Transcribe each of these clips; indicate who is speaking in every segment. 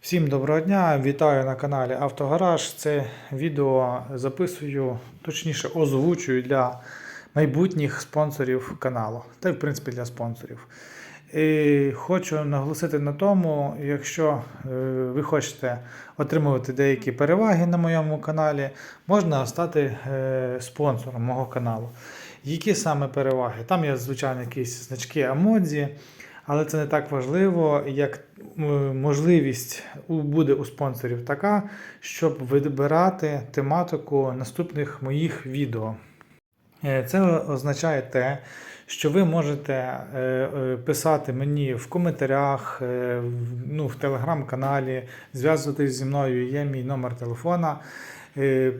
Speaker 1: Всім доброго дня! Вітаю на каналі Автогараж. Це відео записую, точніше озвучую для майбутніх спонсорів каналу, та й в принципі для спонсорів. І хочу наголосити на тому, якщо е, ви хочете отримувати деякі переваги на моєму каналі, можна стати е, спонсором мого каналу. Які саме переваги? Там є, звичайно, якісь значки Амодзі, але це не так важливо, як можливість буде у спонсорів така, щоб вибирати тематику наступних моїх відео. Е, Це означає те, що ви можете е, е, писати мені в коментарях, е, ну, в телеграм-каналі, зв'язуватись зі мною, є мій номер телефона, е,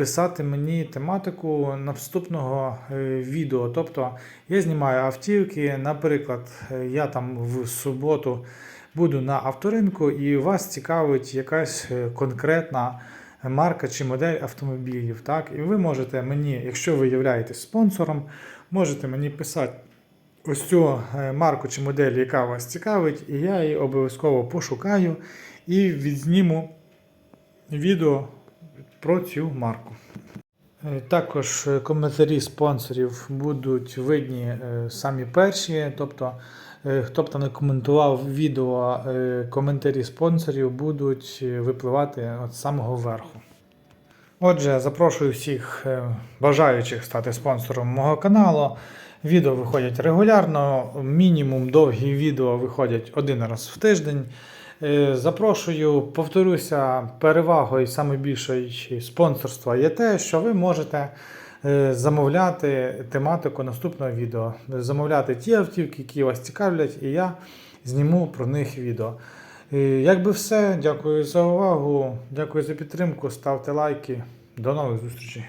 Speaker 1: писати мені тематику наступного е, відео. Тобто я знімаю автівки, наприклад, е, я там в суботу буду на авторинку і вас цікавить якась е, конкретна марка чи модель автомобілів. Так? І ви можете мені, якщо ви являєтесь спонсором, можете мені писати ось цю марку чи модель, яка вас цікавить, і я її обов'язково пошукаю і відзніму відео про цю марку. Е, Також е, коментарі спонсорів будуть видні е, самі перші. Тобто, хто б там не коментував відео, коментарі спонсорів будуть випливати з самого верху. Отже, запрошую всіх бажаючих стати спонсором мого каналу. Відео виходять регулярно, мінімум довгі відео виходять один раз в тиждень. Е, Запрошую, повторюся, перевагою саме більшої спонсорства є те, що ви можете е, замовляти тематику наступного відео, замовляти ті автівки, які вас цікавлять, і я зніму про них відео. Е, Якби все, дякую за увагу, дякую за підтримку, ставте лайки. До нових зустрічей.